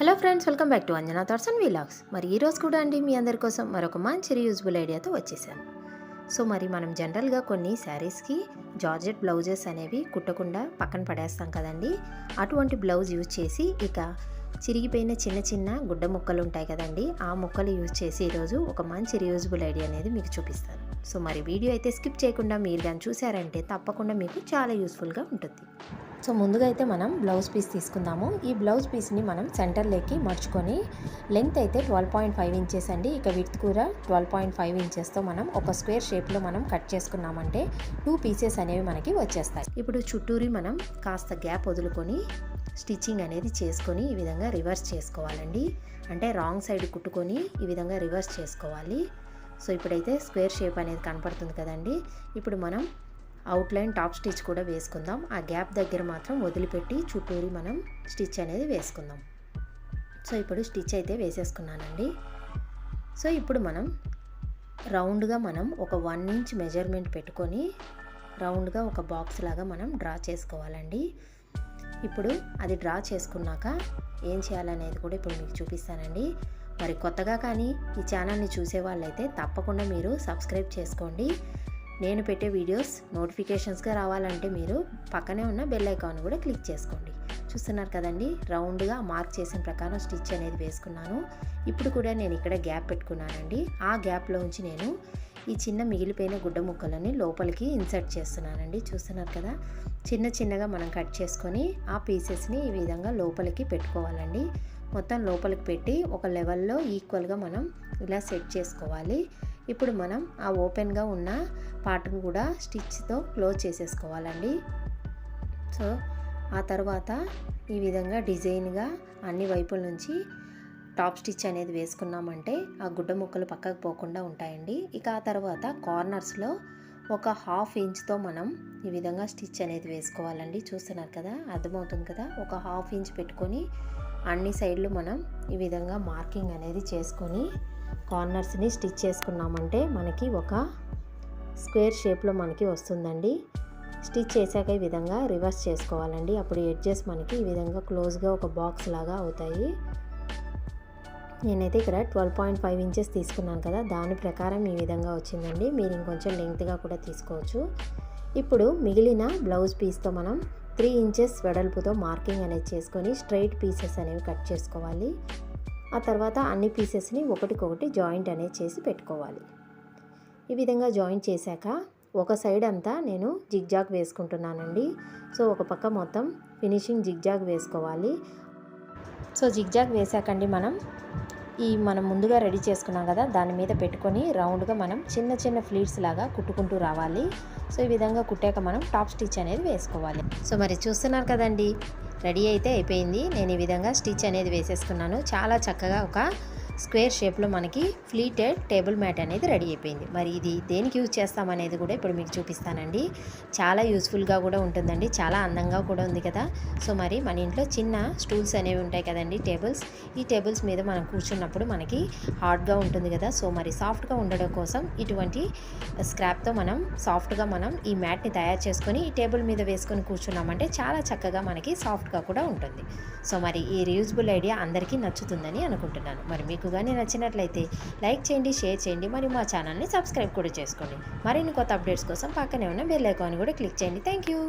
Hello friends welcome back to Anjana thoughts and vlogs మరి ఈరోజు కూడా అండి మీ అందరి కోసం మరొక మంచి రీయూజబుల్ ఐడియాతో వచ్చేసాను సో మరి మనం జనరల్గా కొన్ని శారీస్కి జార్జెట్ బ్లౌజెస్ అనేవి కుట్టకుండా పక్కన పడేస్తాం కదండి. అటువంటి బ్లౌజ్ యూజ్ చేసి ఇక చిరిగిపోయిన చిన్న చిన్న గుడ్డ ముక్కలు ఉంటాయి కదండి ఆ ముక్కలు యూజ్ చేసి ఈరోజు ఒక మంచి రియూజబుల్ ఐడియా అనేది మీకు చూపిస్తాను. సో మరి వీడియో అయితే స్కిప్ చేయకుండా మీరు కానీ చూసారంటే తప్పకుండా మీకు చాలా యూస్ఫుల్గా ఉంటుంది. సో ముందుగా అయితే మనం బ్లౌజ్ పీస్ తీసుకుందాము. ఈ బ్లౌజ్ పీస్ని మనం సెంటర్లోకి మర్చుకొని లెంత్ అయితే ట్వెల్వ్ పాయింట్ ఫైవ్ ఇంచెస్ అండి. ఇక విత్ కూడా ట్వెల్వ్ పాయింట్ ఫైవ్ ఇంచెస్తో మనం ఒక స్క్వేర్ షేప్లో మనం కట్ చేసుకున్నామంటే టూ పీసెస్ అనేవి మనకి వచ్చేస్తాయి. ఇప్పుడు చుట్టూరి మనం కాస్త గ్యాప్ వదులుకొని స్టిచ్చింగ్ అనేది చేసుకొని ఈ విధంగా రివర్స్ చేసుకోవాలండి. అంటే రాంగ్ సైడ్ కుట్టుకొని ఈ విధంగా రివర్స్ చేసుకోవాలి. సో ఇప్పుడైతే స్క్వేర్ షేప్ అనేది కనపడుతుంది కదండి. ఇప్పుడు మనం అవుట్లైన్ టాప్ స్టిచ్ కూడా వేసుకుందాం. ఆ గ్యాప్ దగ్గర మాత్రం వదిలిపెట్టి చుట్టూరి మనం స్టిచ్ అనేది వేసుకుందాం. సో ఇప్పుడు స్టిచ్ అయితే వేసేసుకున్నానండి. సో ఇప్పుడు మనం రౌండ్గా మనం ఒక వన్ ఇంచ్ మెజర్మెంట్ పెట్టుకొని రౌండ్గా ఒక బాక్స్ లాగా మనం డ్రా చేసుకోవాలండి. ఇప్పుడు అది డ్రా చేసుకున్నాక ఏం చేయాలనేది కూడా ఇప్పుడు మీకు చూపిస్తానండి. మరి కొత్తగా కానీ ఈ ఛానల్ని చూసే వాళ్ళైతే తప్పకుండా మీరు సబ్స్క్రైబ్ చేసుకోండి. నేను పెట్టే వీడియోస్ నోటిఫికేషన్స్గా రావాలంటే మీరు పక్కనే ఉన్న బెల్ ఐకాన్ కూడా క్లిక్ చేసుకోండి. చూస్తున్నారు కదండి రౌండ్గా మార్క్ చేసిన ప్రకారం స్టిచ్ అనేది వేసుకున్నాను. ఇప్పుడు కూడా నేను ఇక్కడ గ్యాప్ పెట్టుకున్నానండి. ఆ గ్యాప్లోంచి నేను ఈ చిన్న మిగిలిపోయిన గుడ్డ ముక్కలని లోపలికి ఇన్సర్ట్ చేస్తున్నానండి. చూస్తున్నారు కదా చిన్న చిన్నగా మనం కట్ చేసుకొని ఆ పీసెస్ని ఈ విధంగా లోపలికి పెట్టుకోవాలండి. మొత్తం లోపలికి పెట్టి ఒక లెవెల్లో ఈక్వల్గా మనం ఇలా సెట్ చేసుకోవాలి. ఇప్పుడు మనం ఆ ఓపెన్గా ఉన్న పార్ట్ని కూడా స్టిచ్తో క్లోజ్ చేసేసుకోవాలండి. సో ఆ తర్వాత ఈ విధంగా డిజైన్గా అన్ని వైపుల నుంచి టాప్ స్టిచ్ అనేది వేసుకున్నామంటే ఆ గుడ్డ ముక్కలు పక్కకు పోకుండా ఉంటాయండి. ఇక ఆ తర్వాత కార్నర్స్లో ఒక హాఫ్ ఇంచ్తో మనం ఈ విధంగా స్టిచ్ అనేది వేసుకోవాలండి. చూస్తున్నారు కదా అర్థమవుతుంది కదా. ఒక హాఫ్ ఇంచ్ పెట్టుకొని అన్ని సైడ్లు మనం ఈ విధంగా మార్కింగ్ అనేది చేసుకొని కార్నర్స్ని స్టిచ్ చేసుకున్నామంటే మనకి ఒక స్క్వేర్ షేప్లో మనకి వస్తుందండి. స్టిచ్ చేశాక ఈ విధంగా రివర్స్ చేసుకోవాలండి. అప్పుడు ఎడ్జెస్ మనకి ఈ విధంగా క్లోజ్గా ఒక బాక్స్ లాగా అవుతాయి. నేనైతే ఇక్కడ ట్వెల్వ్ పాయింట్ ఫైవ్ ఇంచెస్ తీసుకున్నాను కదా. దాని ప్రకారం ఈ విధంగా వచ్చిందండి. మీరు ఇంకొంచెం లెంగ్త్గా కూడా తీసుకోవచ్చు. ఇప్పుడు మిగిలిన బ్లౌజ్ పీస్తో మనం త్రీ ఇంచెస్ వెడల్పుతో మార్కింగ్ అనేది చేసుకొని స్ట్రైట్ పీసెస్ అనేవి కట్ చేసుకోవాలి. ఆ తర్వాత అన్ని పీసెస్ని ఒకటికొకటి జాయింట్ అనేది చేసి పెట్టుకోవాలి. ఈ విధంగా జాయింట్ చేశాక ఒక సైడ్ అంతా నేను జిగ్జాగ్ వేసుకుంటున్నానండి. సో ఒక పక్క మొత్తం ఫినిషింగ్ జిగ్జాగ్ వేసుకోవాలి. సో జిగ్జాగ్ వేసాకండి మనం. ఈ మనం ముందుగా రెడీ చేసుకున్నాం కదా దాని మీద పెట్టుకొని రౌండ్గా మనం చిన్న చిన్న ఫ్లీట్స్ లాగా కుట్టుకుంటూ రావాలి. సో ఈ విధంగా కుట్టాక మనం టాప్ స్టిచ్ అనేది వేసుకోవాలి. సో మరి చూస్తున్నారు కదండి రెడీ అయితే అయిపోయింది. నేను ఈ విధంగా స్టిచ్ అనేది వేసేసుకున్నాను. చాలా చక్కగా ఒక స్క్వేర్ షేప్లో మనకి ఫ్లీటెడ్ టేబుల్ మ్యాట్ అనేది రెడీ అయిపోయింది. మరి ఇది దేనికి యూజ్ చేస్తామనేది కూడా ఇప్పుడు మీకు చూపిస్తానండి. చాలా యూస్ఫుల్గా కూడా ఉంటుందండి. చాలా అందంగా కూడా ఉంది కదా. సో మరి మన ఇంట్లో చిన్న స్టూల్స్ అనేవి ఉంటాయి కదండి టేబుల్స్. ఈ టేబుల్స్ మీద మనం కూర్చున్నప్పుడు మనకి హార్డ్గా ఉంటుంది కదా. సో మరి సాఫ్ట్గా ఉండడం కోసం ఇటువంటి స్క్రాప్తో మనం సాఫ్ట్గా మనం ఈ మ్యాట్ని తయారు చేసుకొని ఈ టేబుల్ మీద వేసుకొని కూర్చున్నామంటే చాలా చక్కగా మనకి సాఫ్ట్గా కూడా ఉంటుంది. సో మరి ఈ రీయూజబుల్ ఐడియా అందరికీ నచ్చుతుందని అనుకుంటున్నాను. మరి మీకు కానీ నచ్చినట్లయితే లైక్ చేయండి షేర్ చేయండి మరియు మా ఛానల్ని సబ్స్క్రైబ్ కూడా చేసుకోండి. మరిన్ని కొత్త అప్డేట్స్ కోసం పక్కనే ఉన్న బెల్ ఐకాన్ కూడా క్లిక్ చేయండి. Thank you